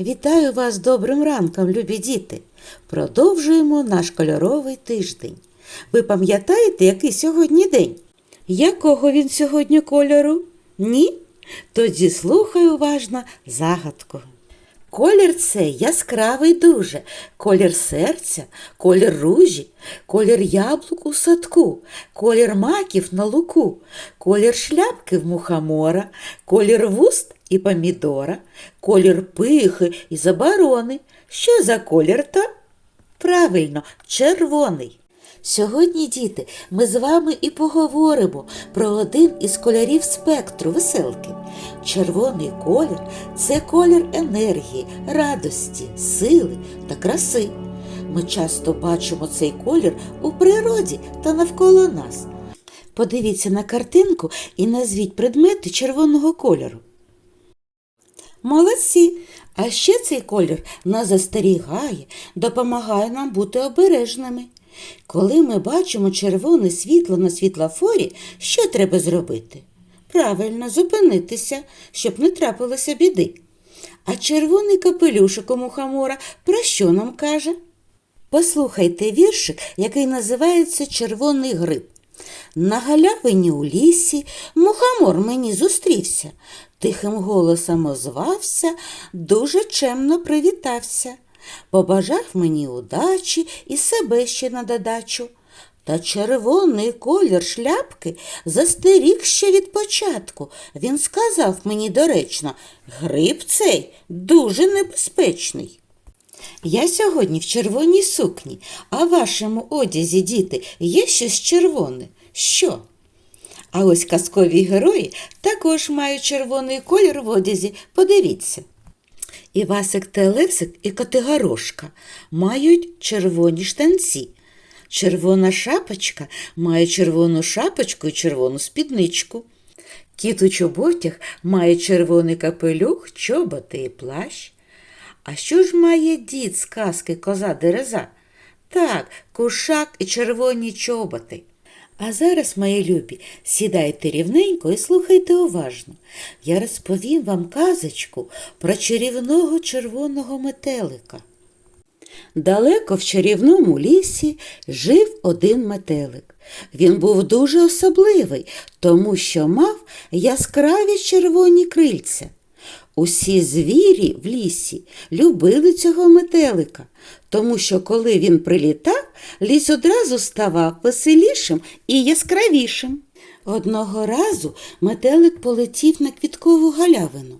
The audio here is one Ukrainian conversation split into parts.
Вітаю вас добрим ранком, любі діти. Продовжуємо наш кольоровий тиждень. Ви пам'ятаєте, який сьогодні день? Якого він сьогодні кольору? Ні? Тоді слухай уважно загадку. Колір цей яскравий дуже, колір серця, колір ружі, колір яблук у садку, колір маків на луку, колір шляпки в мухомора, колір вуст і помідора, колір пихи і заборони. Що за колір то? Правильно, червоний. Сьогодні, діти, ми з вами і поговоримо про один із кольорів спектру веселки. Червоний колір це колір енергії, радості, сили та краси. Ми часто бачимо цей колір у природі та навколо нас. Подивіться на картинку і назвіть предмети червоного кольору. Молодці! А ще цей колір нас застерігає, допомагає нам бути обережними. Коли ми бачимо червоне світло на світлофорі, що треба зробити? Правильно, зупинитися, щоб не трапилося біди. А червоний капелюшок у мухомора про що нам каже? Послухайте віршик, який називається Червоний гриб. На галявині у лісі мухомор мені зустрівся, тихим голосом озвався, дуже чемно привітався. Побажав мені удачі і себе ще на додачу. Та червоний колір шляпки застеріг ще від початку. Він сказав мені доречно, гриб цей дуже небезпечний. Я сьогодні в червоній сукні, а в вашому одязі, діти, є щось червоне. Що? А ось казкові герої також мають червоний колір в одязі. Подивіться. Івасик Телесик і Котигорошка мають червоні штанці. Червона шапочка має червону шапочку і червону спідничку. Кіт у чоботях має червоний капелюх, чоботи і плащ. А що ж має дід з казки коза дереза? Так, кушак і червоні чоботи. А зараз, мої любі, сідайте рівненько і слухайте уважно. Я розповім вам казочку про чарівного червоного метелика. Далеко в чарівному лісі жив один метелик. Він був дуже особливий, тому що мав яскраві червоні крильця. Усі звірі в лісі любили цього метелика, тому що коли він прилітав, ліс одразу ставав веселішим і яскравішим. Одного разу метелик полетів на квіткову галявину.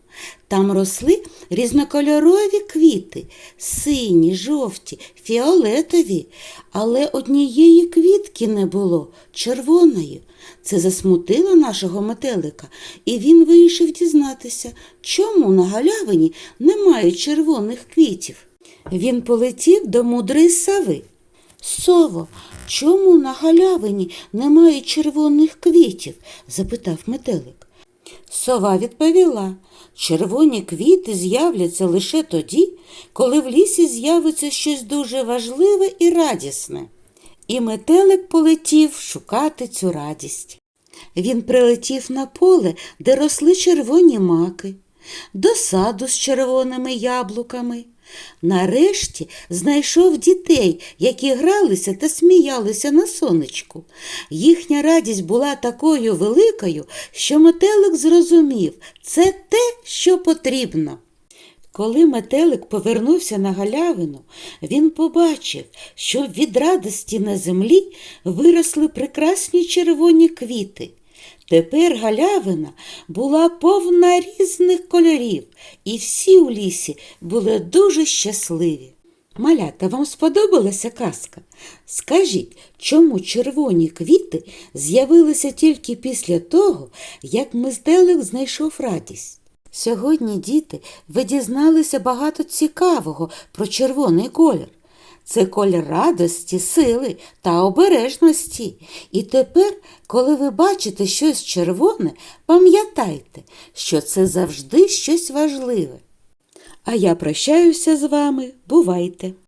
Там росли різнокольорові квіти сині, жовті, фіолетові, але однієї квітки не було червоної. Це засмутило нашого метелика, і він вирішив дізнатися, чому на галявині немає червоних квітів. Він полетів до мудрої сови. Сово, чому на галявині немає червоних квітів? запитав метелик. Сова відповіла, червоні квіти з'являться лише тоді, коли в лісі з'явиться щось дуже важливе і радісне. І метелик полетів шукати цю радість. Він прилетів на поле, де росли червоні маки, до саду з червоними яблуками. Нарешті знайшов дітей, які гралися та сміялися на сонечку. Їхня радість була такою великою, що метелик зрозумів це те, що потрібно. Коли метелик повернувся на галявину, він побачив, що від радості на землі виросли прекрасні червоні квіти. Тепер галявина була повна різних кольорів, і всі у лісі були дуже щасливі. Малята, вам сподобалася казка? Скажіть, чому червоні квіти з'явилися тільки після того, як мизделик знайшов радість? Сьогодні, діти, ви дізналися багато цікавого про червоний колір. Це колір радості, сили та обережності. І тепер, коли ви бачите щось червоне, пам'ятайте, що це завжди щось важливе. А я прощаюся з вами. Бувайте!